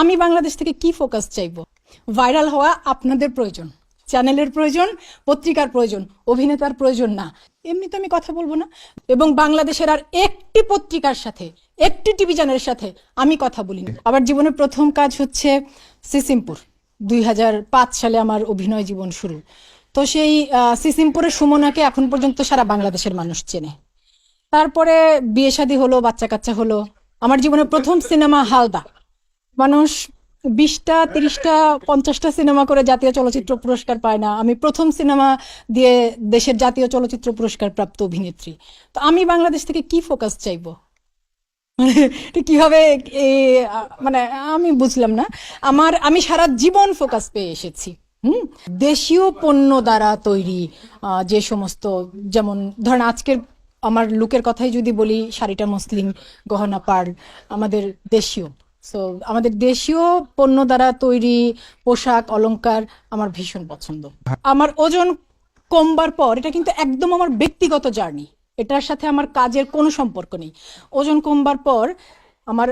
আমি বাংলাদেশ থেকে কি ফোকাস চাইব? ভাইরাল হওয়া আপনাদের প্রয়োজন। চ্যানেলের প্রয়োজন, পত্রিকার প্রয়োজন, অভিনেতার প্রয়োজন না। এমনি তো আমি কথা বলব না। এবং বাংলাদেশের আর একটি পত্রিকার সাথে, একটি টিভি চ্যানেলের সাথে আমি কথা বলিনি। আবার জীবনের প্রথম কাজ হচ্ছে সিসিমপুর। দুই হাজার পাঁচ সালে আমার অভিনয় জীবন শুরু। তো সেই সিসিমপুরের সুমনাকে এখন পর্যন্ত সারা বাংলাদেশের মানুষ চেনে। তারপরে বিয়ে শাদী হলো বাচ্চা কাচ্চা হলো। আমার জীবনের প্রথম সিনেমা হালদা। মানুষ বিশটা, তিরিশটা, পঞ্চাশটা সিনেমা করে জাতীয় চলচ্চিত্র পুরস্কার পায় না। আমি প্রথম সিনেমা দিয়ে দেশের জাতীয় চলচ্চিত্র পুরস্কার প্রাপ্ত অভিনেত্রী। তো আমি বাংলাদেশ থেকে কি ফোকাস চাইব? কীভাবে মানে আমি বুঝলাম না। আমার, আমি সারা জীবন ফোকাস পেয়ে এসেছি। হুম? দেশীয় পণ্য দ্বারা তৈরি যে সমস্ত, যেমন ধরেন আজকের আমার লুকের কথাই যদি বলি, শাড়িটা মসলিন, গহনা, পার্ল, আমাদের দেশীয়। সো আমাদের দেশীয় পণ্য দ্বারা তৈরি পোশাক, অলংকার আমার ভীষণ পছন্দ। আমার ওজন কমবার পর এটা কিন্তু একদম আমার ব্যক্তিগত জার্নি। এটার সাথে আমার কাজের কোনো সম্পর্ক নেই। ওজন কমবার পর আমার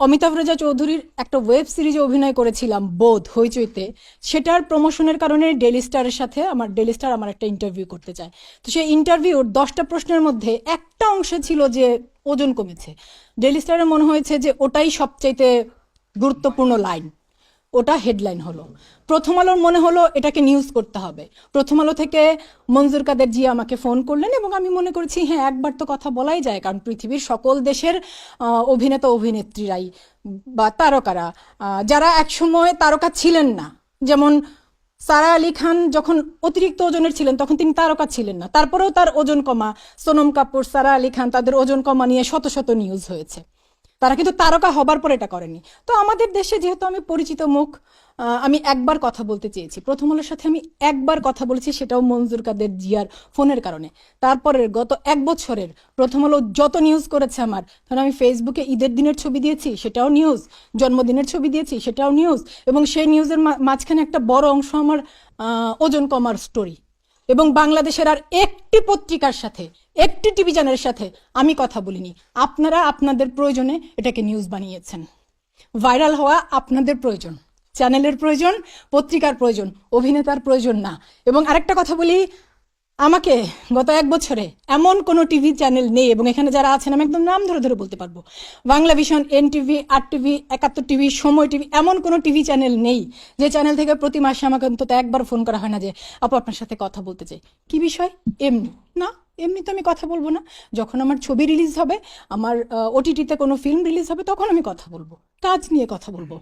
অমিতাভ রেজা চৌধুরীর একটা ওয়েব সিরিজে অভিনয় করেছিলাম, বোধ, হইচইতে। সেটার প্রমোশনের কারণে ডেলি স্টারের সাথে আমার ডেলি স্টার আমার একটা ইন্টারভিউ করতে চায়। তো সেই ইন্টারভিউর দশটা প্রশ্নের মধ্যে একটা অংশে ছিল যে ওজন কমেছে। ডেলি স্টারের মনে হয়েছে যে ওটাই সবচাইতে গুরুত্বপূর্ণ লাইন ওটা হেডলাইন হলো। প্রথম আলোর মনে হলো এটাকে নিউজ করতে হবে। প্রথম আলো থেকে মঞ্জুর কাদের জি আমাকে ফোন করলেন এবং আমি মনে করছি হ্যাঁ একবার তো কথা বলাই যায়, কারণ পৃথিবীর সকল দেশের অভিনেতা, অভিনেত্রীরাই বা তারকারা যারা একসময় তারকা ছিলেন না। যেমন সারা আলী খান যখন অতিরিক্ত ওজনের ছিলেন, তখন তিনি তারকা ছিলেন না। তারপরেও তার ওজন কমা। সোনম কাপুর, সারা আলী খান, তাদের ওজন কমা নিয়ে শত শত নিউজ হয়েছে। তারা কিন্তু তারকা হবার পর এটা করেনি। তো আমাদের দেশে যেহেতু আমি পরিচিত মুখ আমি একবার কথা বলতে চেয়েছি। প্রথম আলোর সাথে আমি একবার কথা বলেছি, সেটাও মঞ্জুর কাদের জিয়ার ফোনের কারণে। তারপরের গত এক বছরের প্রথম আলো যত নিউজ করেছে আমার কারণ আমি ফেসবুকে ঈদের দিনের ছবি দিয়েছি, সেটাও নিউজ জন্মদিনের ছবি দিয়েছি, সেটাও নিউজ এবং সেই নিউজের মাঝখানে একটা বড় অংশ আমার ওজন কমার স্টোরি এবং বাংলাদেশের আর একটি পত্রিকার সাথে, একটি টিভি চ্যানেলের সাথে আমি কথা বলিনি। আপনারা আপনাদের প্রয়োজনে এটাকে নিউজ বানিয়েছেন। ভাইরাল হওয়া আপনাদের প্রয়োজন। চ্যানেলের প্রয়োজন, পত্রিকার প্রয়োজন, অভিনেতার প্রয়োজন না। এবং আরেকটা কথা বলি আমাকে গত এক বছরে এমন কোনো টিভি চ্যানেল নেই এবং এখানে যারা আছেন, আমি একদম নাম ধরে ধরে বলতে পারব। Bangla Vision N TV R TV Ekattor TV, Somoy TV, এমন কোনো টিভি চ্যানেল নেই যে চ্যানেল থেকে প্রতি মাসে আমাকে অন্তত একবার ফোন করা হয় না যে, আপু, আপনার সাথে কথা বলতে চাই। কি বিষয়? এমনি। না, এমনি তো আমি কথা বলব না। যখন আমার ছবি রিলিজ হবে, আমার ওটিটিতে কোনো ফিল্ম রিলিজ হবে, তখন আমি কথা বলব। কাজ নিয়ে কথা বলব।